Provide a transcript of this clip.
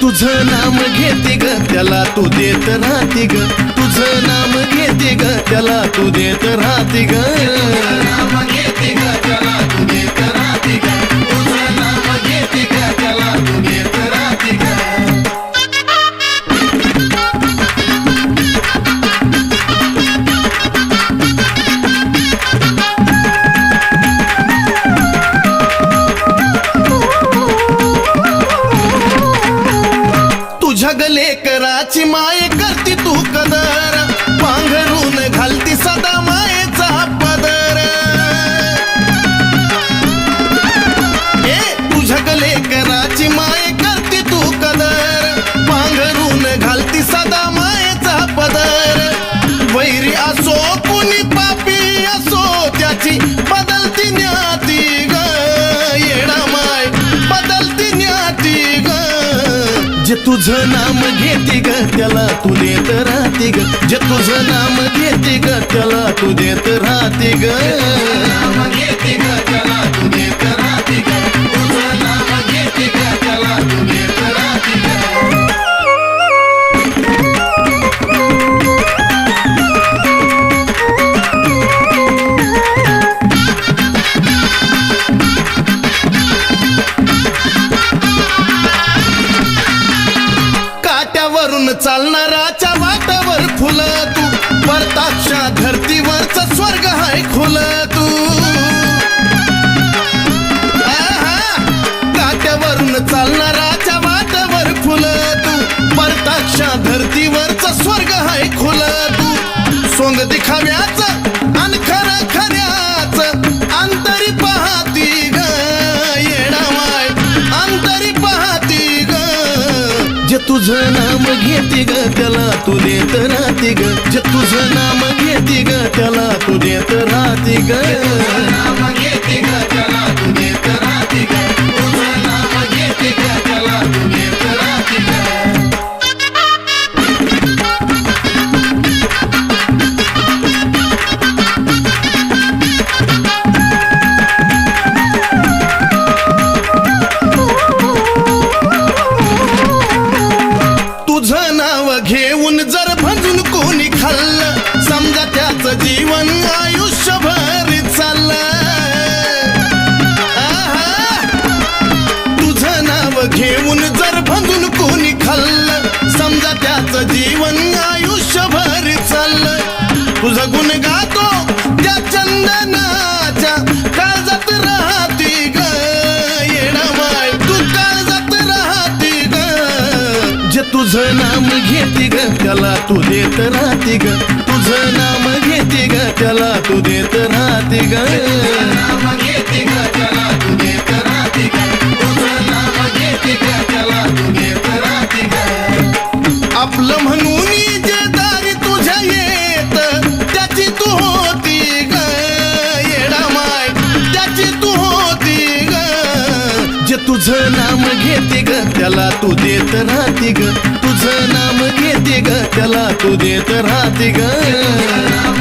तुझं नाम घेते ग त्याला तू देत राहते ग. तुझं नाम घेते ग त्याला तू देत राहते ग. तुझ्या गले कराची माय करती तू कदर. तुझं नाम घेते ग त्याला तू देत राहते ग. जे तुझं नाम घेते ग त्याला तू देत राहते ग. नाम घेते ग त्याला तू देत राहते ग. घेऊन चालणाराच्या वाटावर फुल तू. परताक्षा धर्तीवरच स्वर्ग हाय खुल तू. काट्यावरून चालणाराच्या वाटावर फुल तू. परताक्षा धर्तीवरच स्वर्ग हाय खुल तू. सोंग दिखाव्याच आणि खरं खऱ्याच अंतरी पाहती ग. येणावाय अंतरी पाहती ग. जे तुझं ना घेते ग त्याला तू देत राहते ग. जे तुझं नाम घेते ग त्याला तू देत राहते ग. माझं जीवन आयुष्यभर चाललं तुझं गुण गातो त्या चंदनाच्या काळजात राहती ग. येणामाय तू काळजात राहती ग. जे तुझं नाम घेते ग त्याला तू देत राहती ग. तुझं नाम घेते ग त्याला तू देत राहती ग. म्हणजे तुझं नाम घेते ग त्याला तू देत राहते ग. तुझं नाम घेते ग त्याला तू देत राहते ग.